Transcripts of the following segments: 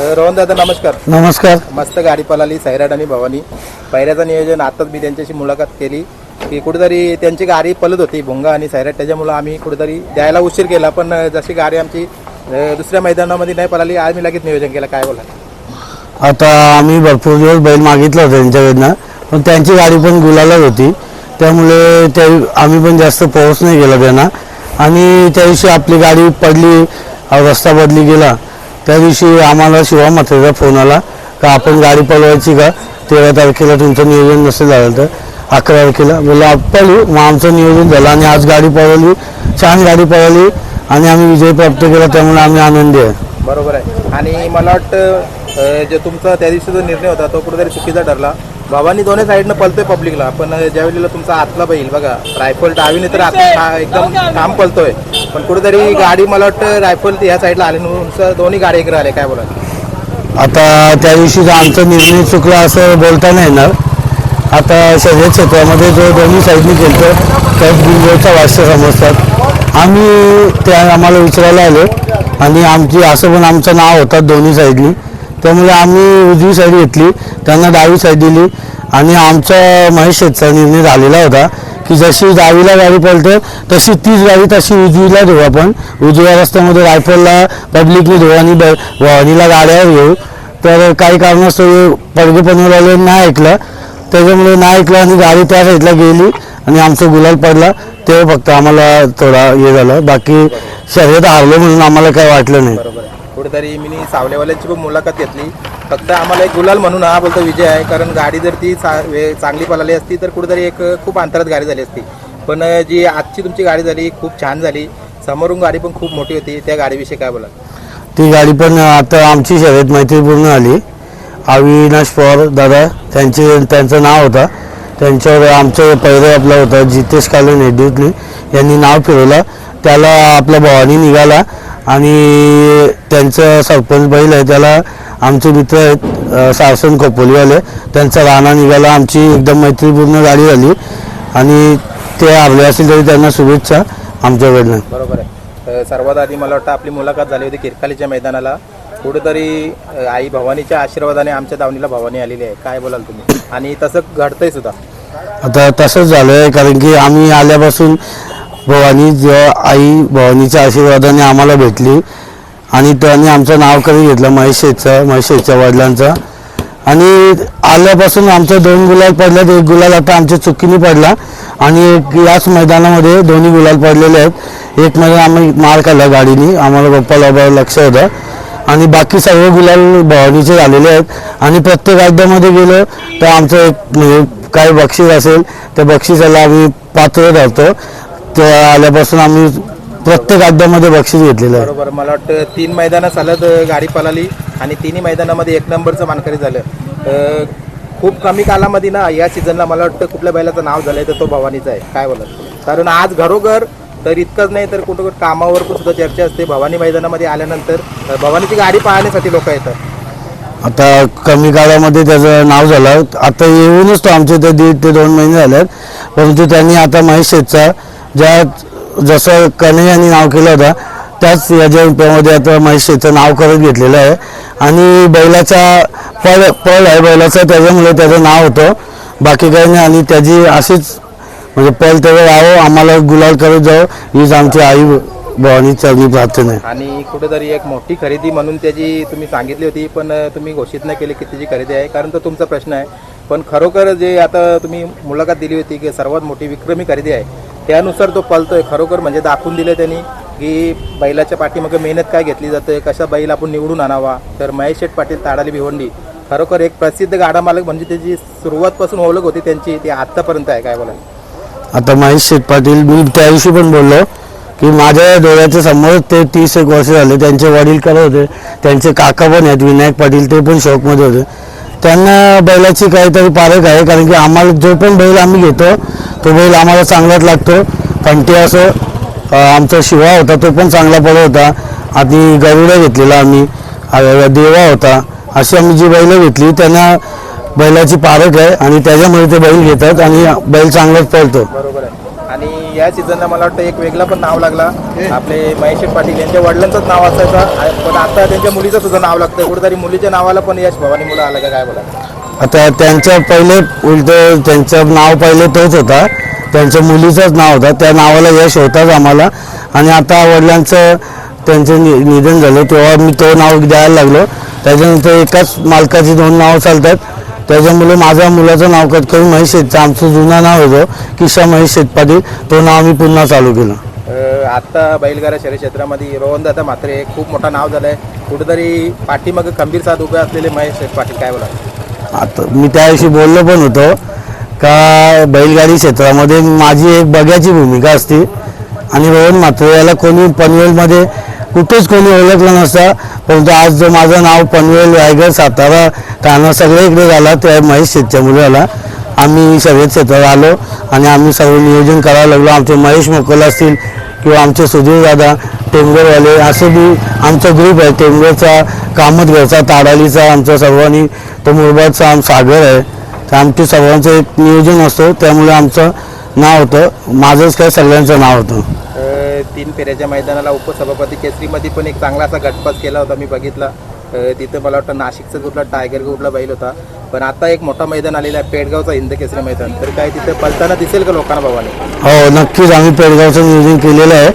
रोहन दादा नमस्कार. नमस्कार. मस्त गाडी पळाली सैराट आणि भवानी. पहिल्याचं नियोजन आताच मी त्यांच्याशी मुलाखत केली की कुठेतरी त्यांची गाडी पळत होती भुंगा आणि सैराट त्याच्यामुळं आम्ही कुठेतरी द्यायला उशीर केला पण जशी गाडी आमची अं, दुसऱ्या मैदानामध्ये नाही पळाली आज मी लगेच नियोजन केलं काय बोला आता आम्ही भरपूर दिवस बैल मागितला होता त्यांच्याकडनं पण त्यांची गाडी पण गुलालच होती. त्यामुळे त्या आम्ही पण जास्त पाऊस नाही गेला त्यांना. आणि त्या दिवशी आपली गाडी पडली अ, रस्ता बदली गेला त्या दिवशी आम्हाला शिवा म्हात्रेचा फोन आला का आपण गाडी पळवायची का? तेरा तारखेला तुमचं नियोजन नसेल झालं तर अकरा तारखेला. बोला पळू मग आमचं नियोजन झालं आणि आज गाडी पळवली छान गाडी पळवली आणि आम्ही विजय प्राप्त केला त्यामुळे आम्ही आनंदी आहे. बरोबर आहे. आणि मला वाटतं जे तुमचा त्या दिवशी जो निर्णय होता तो कुठेतरी चुकीचा ठरला. बाबांनी दोन्ही साईडनं पलतोय पब्लिकला पण ज्या वेळेला तुमचा आतला बैल बघा रायफल डावीने तर आत एकदम काम पलतोय. पण कुठेतरी गाडी मला वाटतं रायफल ह्या साईडला आले नुसतं दोन्ही गाडी इकडे आले काय बोला आता त्या दिवशी आमचं आमचा निर्णय चुकला असं बोलता नाही येणार. आता शर्यत क्षेत्रामध्ये जो दोन्ही साईडनी गेलतो त्यात बिंजोरचा वास्तव समजतात. आम्ही त्या आम्हाला विचारायला आलो आणि आमची असं पण आमचं नाव होतं दोन्ही साईडनी. त्यामुळे आम्ही उजवी साईड घेतली त्यांना डावी साईड दिली आणि आमचा महेश शेतचा निर्णय झालेला होता. की जशी डावीला गाडी पळते तशी तीच गाडी तशी उजवीला देऊ आपण. उजव्या रस्त्यामध्ये रायफलला पब्लिकली देऊ आणि वाहनीला गाड्यावर घेऊ. तर काही कारणास्तव पडगे पडगेपणवाले नाही ऐकलं. त्याच्यामुळे नाही ऐकलं आणि गाडी त्या साईडला गेली आणि आमचं गुलाल पडला. ते फक्त आम्हाला थोडा हे झालं. बाकी शर्यत हारलो म्हणून आम्हाला काही वाटलं नाही. कुठेतरी मी सावलेवाल्यांची पण मुलाखत घेतली. फक्त आम्हाला एक गुलाल म्हणून हा बोलतो विजय आहे कारण गाडी जर ती चा- चांगली पळाली असती तर कुठेतरी एक खूप अंतरात गाडी झाली असती. पण जी आजची तुमची गाडी झाली खूप छान झाली. समोरून गाडी पण खूप मोठी होती. त्या गाडीविषयी काय बोला ती गाडी पण आता आमची शर्यत मैत्रीपूर्ण आली. अविनाश पवार दादा त्यांचे त्यांचं नाव होतं. त्यांच्यावर आमचं पहिलं आपलं होतं जितेश कालन नेडूतली यांनी नाव फिरवलं. त्याला आपला भावानी निघाला. आणि त्यांचं सरपंच बैल आहे त्याला आमचे मित्र आहेत अं, सारसन खोपोलीवाले त्यांचा राणा निघाला आमची एकदम मैत्रीपूर्ण गाडी झाली. आणि ते हरले असतील तरी त्यांना शुभेच्छा आमच्याकडनं बरोबर आहे. सर्वात आधी मला वाटतं आपली मुलाखत झाली होती किरकालीच्या मैदानाला. कुठेतरी आई भवानीच्या आशीर्वादाने आमच्या दावणीला भवानी आलेली आहे. काय बोलाल तुम्ही? आणि तसं घडतंय सुद्धा. आता तसंच झालं आहे कारण की आम्ही आल्यापासून भवानी जेव्हा आई भवानीच्या आशीर्वादाने आम्हाला भेटली. आणि त्याने आमचं नाव करून घेतलं? महेशेचं महेशेच्या वडिलांचं. आणि आल्यापासून आमचं दोन गुलाल पडल्यात. एक गुलाल आता आमच्या चुकीने पडला. आणि एक याच मैदानामध्ये दोन्ही गुलाल पडलेले आहेत. एक मैदान आम्ही मार काढला गाडीने. आम्हाला गप्पाला बाबा लक्ष होतं. आणि बाकी सर्व गुलाल भवानीचे झालेले आहेत. आणि प्रत्येक राज्यामध्ये गेलो तर आमचं एक म्हणजे काही बक्षीस असेल त्या बक्षिसाला आम्ही पात्र धरतो. आल्यापासून आम्ही प्रत्येक अड्ड्यामध्ये बक्षीस घेतलेलं आहे. बरोबर मला वाटतं तीन मैदानं चालत गाडी पळाली आणि तिन्ही मैदानामध्ये एक नंबरचं मानकरी झालं. अ, खूप कमी कालामध्ये ना या सीझनला मला वाटतं कुठल्या बैलाचं नाव झालंय तर तो भवानीचा आहे. काय बोलत कारण आज घरोघर तर इतकंच नाही तर कुठं कुठं कामावर पण सुद्धा चर्चा असते. भवानी मैदानामध्ये आल्यानंतर अ, भवानीची गाडी पाहण्यासाठी लोक येतात. आता कमी काळामध्ये त्याचं नाव झालं. आता येऊनच तो आमचे ते दीड ते दोन महिने झाले आहेत परंतु त्यांनी आता महेश शेठचा ज्या जसं कने यांनी नाव केलं होतं त्याच याच्यामध्ये आता महेश इथं नाव करत घेतलेलं आहे. आणि बैलाचा पळ पळ आहे बैलाचा त्याच्यामुळे त्याचं नाव होतं. बाकी काही नाही आणि त्याची अशीच म्हणजे पळ त्याचं राहावं आम्हाला गुलाल करत जाऊ हीच आमची आई भवानी चरणी प्रार्थना आहे. आणि कुठेतरी एक मोठी खरेदी म्हणून त्याची तुम्ही सांगितली होती पण तुम्ही घोषित नाही केली की त्याची खरेदी आहे. कारण तो तुमचा प्रश्न आहे. पण खरोखर जे आता तुम्ही मुलाखत दिली होती की सर्वात मोठी विक्रमी खरेदी आहे त्यानुसार तो पळतोय. खरोखर म्हणजे दाखवून दिले त्यांनी की बैलाच्या पाठीमागे मेहनत काय घेतली जाते कशा बैल आपण निवडून आणावा. तर महेश शेठ पाटील ताडाली भिवंडी. खरोखर एक प्रसिद्ध गाडा मालक म्हणजे त्याची सुरुवातपासून ओळख होती त्यांची ती आत्तापर्यंत आहे. काय बोला आता महेश शेठ पाटील मी त्या दिवशी पण बोललो की माझ्या डोळ्याच्या समोर ते तीस एक वर्ष झाले. त्यांचे वडील करत होते. त्यांचे काका पण आहेत विनायक पाटील ते पण शौकमध्ये होते. त्यांना बैलाची काहीतरी पारख आहे कारण की आम्हाला जो पण बैल आम्ही घेतो तो बैल आम्हाला चांगलाच लागतो. कंटी असो आमचा शिवा होता तो पण चांगला पडत होता. आणि गरुडा घेतलेला आम्ही देवा होता. अशी आम्ही जी बैलं घेतली त्यांना बैलाची पारख आहे आणि त्याच्यामुळे ते बैल घेतात आणि बैल चांगलाच पळतो. बरोबर आणि या सीझनला मला वाटतं एक वेगळा पण नाव लागला. आपले महेश पाटील यांच्या वडिलांचंच नाव असायचं. पण आता त्यांच्या मुलीचं सुद्धा नाव लागतं कुठेतरी मुलीच्या नावाला पण यश भवानी मुलं आलं का काय बोला. आता त्यांचं पहिले उलट त्यांचं नाव पहिले तोच होता. त्यांच्या मुलीचंच नाव होतं. त्या नावाला यश होताच आम्हाला. आणि आता वडिलांचं त्यांचं नि निधन झालं. तेव्हा मी तो नाव द्यायला लागलो. त्याच्यानंतर एकाच मालकाची दोन नावं चालतात. त्याच्यामुळे माझ्या मुलाचं नाव कट करून महेश शेठचं आमचं जुनं नाव होतं किशा महेश शेठ पाटील तो नाव मी पुन्हा चालू केलं. आता बैलगाडा शहरी क्षेत्रामध्ये रोहन दादा मात्रे खूप मोठं नाव झालंय. कुठेतरी पाठीमागे खंबीर साथ उभे असलेले महेश शेठ पाटील काय बोला आता मी त्याविषयी बोललो पण होतो का बैलगाडी क्षेत्रामध्ये माझी एक बघ्याची भूमिका असते. आणि रोहन म्हात्रे याला कोणी पनवेलमध्ये कुठेच कोणी ओळखलं नसतं. परंतु आज जो माझं नाव पनवेल रायगड सातारा ठाणा सगळे इकडे झाला ते महेश शेतच्यामुळे आला आम्ही सगळे क्षेत्रात आलो आणि आम्ही सर्व नियोजन करायला लागलो. आमचे महेश मोकल असतील किंवा आमचे सुधीर दादा टेंगरवाले असे बी आमचा ग्रुप आहे. टेंगरचा कामत घरचा ताडालीचा आमचा सर्वांनी तो मुरबादचा आम सागर आहे. तर आमचे सर्वांचं एक नियोजन असतो. त्यामुळे आमचं नाव होतं. माझंच काय सगळ्यांचं नाव होतं. तीन फेऱ्याच्या मैदानाला उपसभापती केसरीमध्ये पण एक चांगला असा गटपास केला होता मी बघितला. तिथं मला वाटतं नाशिकचा कुठला टायगर कुठला बैल होता. पण आता एक मोठा मैदान आलेला आहे पेडगावचा हिंद केसरी मैदान. तर काय तिथं पलताना दिसेल का लोकांना भावाने? हो नक्कीच आम्ही पेडगावचं नियोजन केलेलं आहे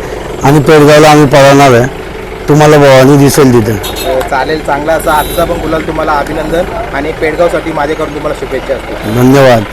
आणि पेडगावला आम्ही पळवणार आहे. तुम्हाला भवानी दिसेल तिथे. चालेल चांगला असा आजचा पण गुलाल तुम्हाला अभिनंदन आणि पेडगावसाठी माझ्याकडून तुम्हाला शुभेच्छा असतील. धन्यवाद.